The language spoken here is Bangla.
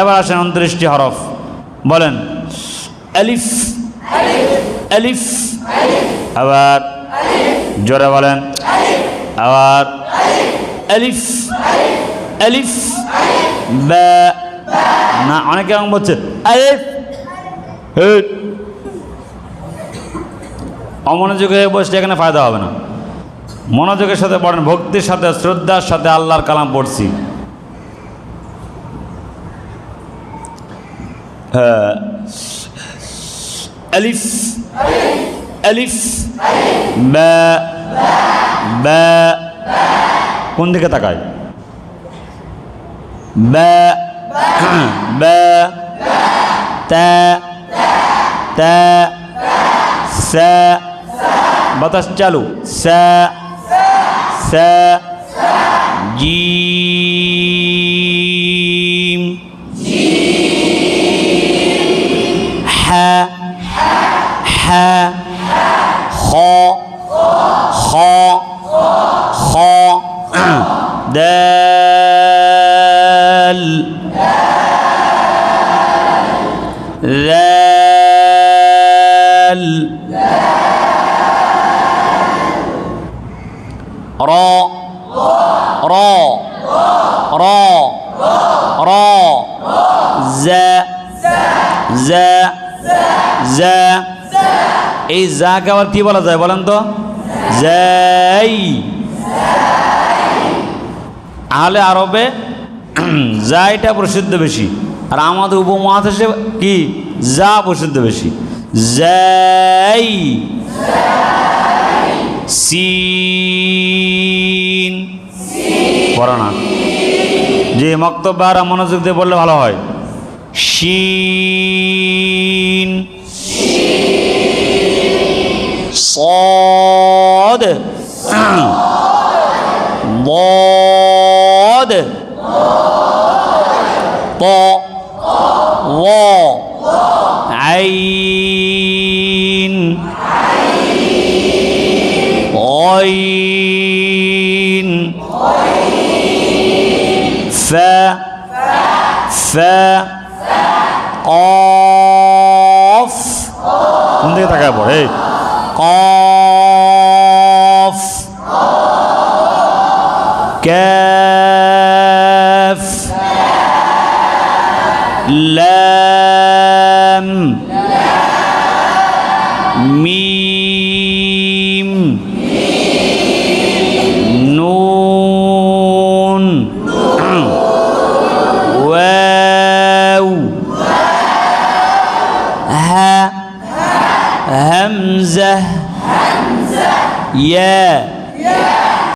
এবার আসেন উনত্রিশটি হরফ। বলেন। আলিফ। আলিফ। আবার। জোরে বলেন। আবার। আলিফ। আলিফ। বা। না অনেকে এরকম বলছে। আলিফ। অমনোযোগে হয়ে বসলে এখানে ফায়দা হবে না। মনোযোগের সাথে পড়েন ভক্তির সাথে শ্রদ্ধার সাথে আল্লাহর কালাম পড়ছি। হ্যাঁ। আলিফ আলিফ বা বা কোন দিকে তাকায় বা বা তা তা সা বাতাস চালু সা সা জিম خ خ خ دال ذال راء راء راء زاء زاء এই জাকে আবার কি বলা যায় বলেন তো? জাই আহলে আরবে জাইটা প্রসিদ্ধ বেশি, আর আমাদের উপমহাদেশে কি? যা প্রসিদ্ধ বেশি। জাই সিন। পড়ো না। যে মক্তব্য আর মনোযোগ দিয়ে বললে ভালো হয়। শিন ضاد ضاد طاء ظاء عين غين فا فا قاف قاف كاف. لام. ميم. نون. واو. ها. همزة. يا